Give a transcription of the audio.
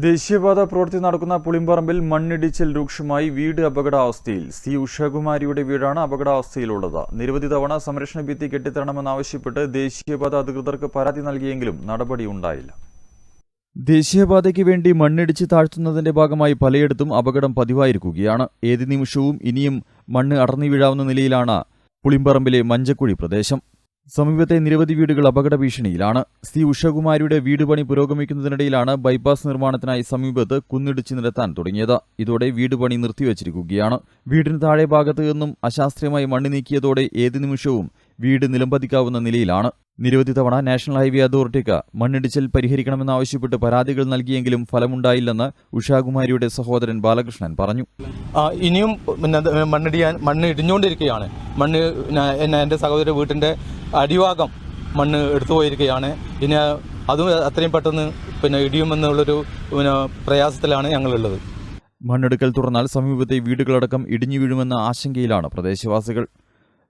ദേശീയപാത പ്രവൃത്തി നടക്കുന്ന പുളിമ്പറമ്പിൽ മണ്ണിടിച്ചിൽ രൂക്ഷമായി വീട് അപകടാവസ്ഥയിൽ സി ഉഷകുമാരിയുടെ വീടാണ് അപകടാവസ്ഥയിലുള്ളത്. നിരവധി തവണ സംരക്ഷണ ഭിത്തി കെട്ടിത്തരണമെന്നാവശ്യപ്പെട്ട് ദേശീയപാത അധികൃതർക്ക് പരാതി നൽകിയെങ്കിലും നടപടി ഉണ്ടായില്ല. ദേശീയപാതയ്ക്ക് വേണ്ടി മണ്ണിടിച്ച് താഴ്ത്തുന്നതിന്റെ ഭാഗമായി പലയിടത്തും അപകടം പതിവായിരിക്കുകയാണ്. ഏത് നിമിഷവും ഇനിയും മണ്ണ് അടർന്നു വീഴാവുന്ന നിലയിലാണ് പുളിമ്പറമ്പിലെ മഞ്ചക്കുഴി പ്രദേശം. സമീപത്തെ നിരവധി വീടുകൾ അപകട ഭീഷണിയിലാണ് സി. ഉഷകുമാരിയുടെ വീട് പണി പുരോഗമിക്കുന്നതിനിടയിലാണ് ബൈപ്പാസ് നിർമ്മാണത്തിനായി സമീപത്ത് കുന്നിടിച്ച് നിരത്താൻ തുടങ്ങിയത്. ഇതോടെ വീട് പണി നിർത്തിവച്ചിരിക്കുകയാണ്. വീടിന് താഴെ ഭാഗത്തു നിന്നും അശാസ്ത്രീയമായി മണ്ണ് നീക്കിയതോടെ ഏത് നിമിഷവും വീട് നിലംപതിക്കാവുന്ന നിലയിലാണ്. നിരവധി തവണ നാഷണൽ ഹൈവേ അതോറിറ്റിക്ക് മണ്ണിടിച്ചിൽ പരിഹരിക്കണമെന്നാവശ്യപ്പെട്ട് പരാതികൾ നൽകിയെങ്കിലും ഫലമുണ്ടായില്ലെന്ന് ഉഷാകുമാരിയുടെ സഹോദരൻ ബാലകൃഷ്ണൻ പറഞ്ഞു. ഇനിയും മണ്ണിടിയാൻ മണ്ണ് ഇടിഞ്ഞുകൊണ്ടിരിക്കുകയാണ്. മണ്ണ് എന്റെ സഹോദര വീട്ടിന്റെ അടിഭാഗം മണ്ണ് എടുത്തു പോയിരിക്കുകയാണ് ഇനി അതും അത്രയും പെട്ടെന്ന് പിന്നെ ഇടിയുമെന്നുള്ളൊരു പിന്നെ പ്രയാസത്തിലാണ് ഞങ്ങളുള്ളത്. മണ്ണെടുക്കൽ തുടർന്നാൽ സമീപത്തെ വീടുകളടക്കം ഇടിഞ്ഞു വീഴുമെന്ന ആശങ്കയിലാണ് പ്രദേശവാസികൾ.